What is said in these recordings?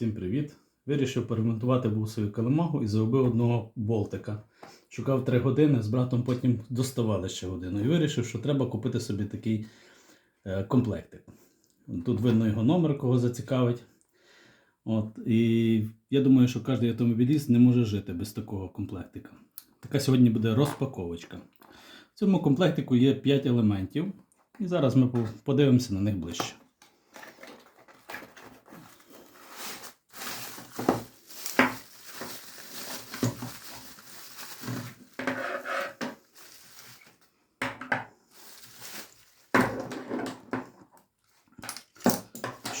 Всім привіт! Вирішив поремонтувати був калимагу і загубив одного болтика. Шукав 3 години, з братом потім доставали ще годину. І вирішив, що треба купити собі такий е, комплектик. Тут видно його номер, кого зацікавить. От, і я думаю, що кожен автомобіліст не може жити без такого комплектика. Така сьогодні буде розпаковочка. В цьому комплектику є 5 елементів. І зараз ми подивимося на них ближче.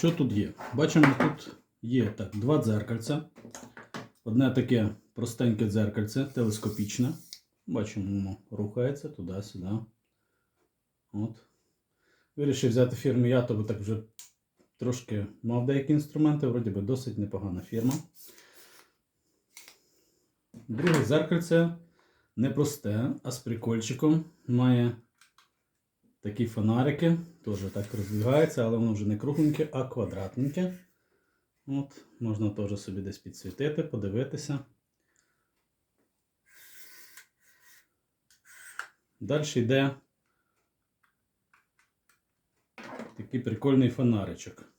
Що тут є? Бачимо, тут є так, два дзеркальця. Одне таке простеньке дзеркальце, телескопічне. Бачимо, воно рухається туди-сюди. От. Вирішив взяти фірму Ято, бо так вже трошки мав деякі інструменти, вроді би досить непогана фірма. Друге дзеркальце не просте, а з прикольчиком. Має такі фонарики, теж так роздвигається, але воно вже не кругленьке, а квадратненьке. От, можна теж собі десь підсвітити, подивитися. Далі йде такий прикольний фонаричок.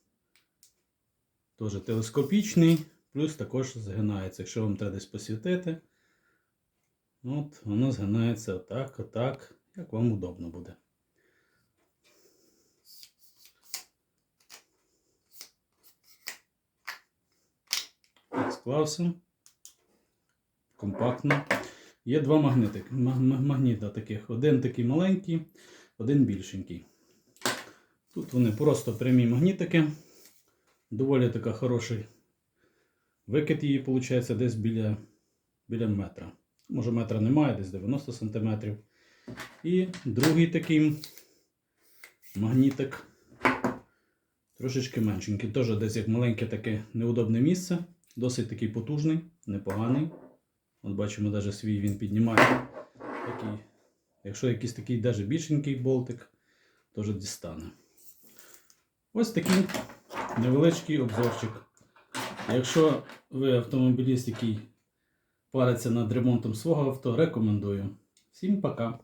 Теж телескопічний, плюс також згинається. Якщо вам треба десь посвітити, от, воно згинається отак, отак, як вам удобно буде. Склався. Компактно. Є два магнитики, ма- ма- магніта таких. Один такий маленький, один більшенький. Тут вони просто прямі магнітики. Доволі така хороший викид її, виходить, десь біля, біля метра. Може метра немає, десь 90 см. І другий такий магнітик. Трошечки меншенький. Теж десь як маленьке таке неудобне місце. Досить такий потужний, непоганий. От бачимо, навіть свій він піднімає. Такий. Якщо якийсь такий навіть більшенький болтик, теж дістане. Ось такий невеличкий обзорчик. Якщо ви автомобіліст, який париться над ремонтом свого авто, рекомендую. Всім пока!